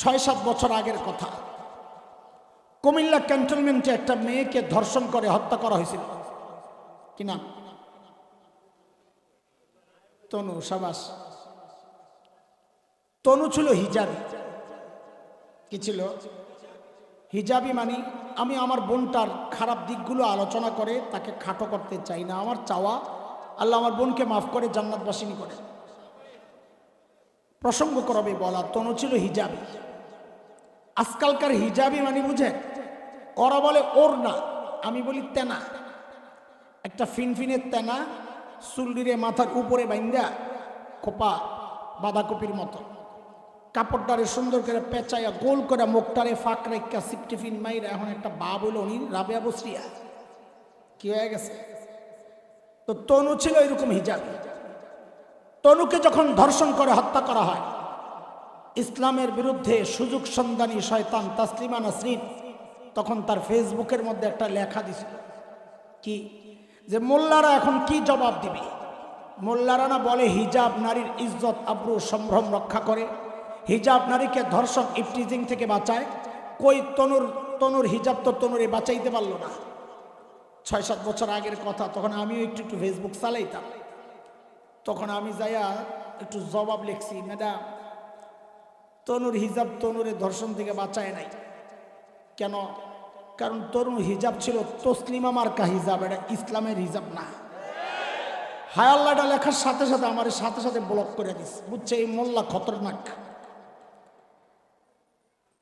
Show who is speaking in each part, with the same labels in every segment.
Speaker 1: ছয় সাত বছর আগের কথা। কুমিল্লা ক্যান্টনমেন্টে একটা মেয়েকে ধর্ষণ করে হত্যা করা হয়েছিল। কি নাম? তনু, সাবাস। তনু ছিল হিজাবি। কি ছিল? হিজাবি মানে আমি আমার বোনটার খারাপ দিকগুলো আলোচনা করে তাকে খাটো করতে চাই না। আমার চাওয়া আল্লাহ আমার বোনকে মাফ করে জান্নাতবাসিনী করে। প্রসঙ্গ করবে বলা, তনু ছিল হিজাবি। আজকালকার হিজাবি মানে বুঝে? ওরা বলে, ওর না। আমি বলি, তেনা। একটা ফিনফিনের তেনা চুল্লিরে মাথার উপরে বাইন্দা খোপা বাঁধাকপির মতো। কাপড়টারে সুন্দর করে পেঁচাইয়া গোল করে মুখটারে ফাঁক রেখা সিপটিফিন মাইরা এখন একটা বা বলে উনি, রাবেয়া বসরিয়া। কি হয়ে গেছে? তো তনু ছিল এরকম হিজাবি। তনুকে যখন ধর্ষণ করে, হত্যা করা হয় ইসলামের বিরুদ্ধে সুযোগ সন্ধানী শয়তান তাসলিমা নাসরিন তখন তার ফেসবুকের মধ্যে একটা লেখা দিছিল কি? যে মোল্লারা এখন কি জবাব দিবে? মোল্লারা না বলে হিজাব নারীর ইজ্জত, আব্রু, সম্ভ্রম রক্ষা করে। হিজাব নারীকে ধর্ষণ, ইফটিজিং থেকে বাঁচায়। কই তনুর তনুর হিজাব তো তনুরে বাঁচাইতে পারল না। ছয় সাত বছর আগের কথা, তখন আমিও একটু একটু ফেসবুক চালাইতাম। তখন আমি যাইয়া একটু জবাব লিখছি, ম্যাডাম তনুর হিজাব তনুরে ধর্ষণ থেকে বাঁচায় নাই। কেন? কারণ তরুণ হিজাব ছিল তসলিমা মার্কা হিজাব, এটা ইসলামের হিজাব না। হায় আল্লাহটা লেখার সাথে সাথে আমার সাথে সাথে ব্লক করে দিস বুঝছে এই মোল্লা খতরনাক।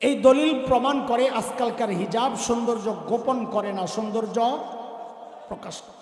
Speaker 1: এই দলিল প্রমাণ করে আজকালকার হিজাব সৌন্দর্য গোপন করে না, সৌন্দর্য প্রকাশ করে।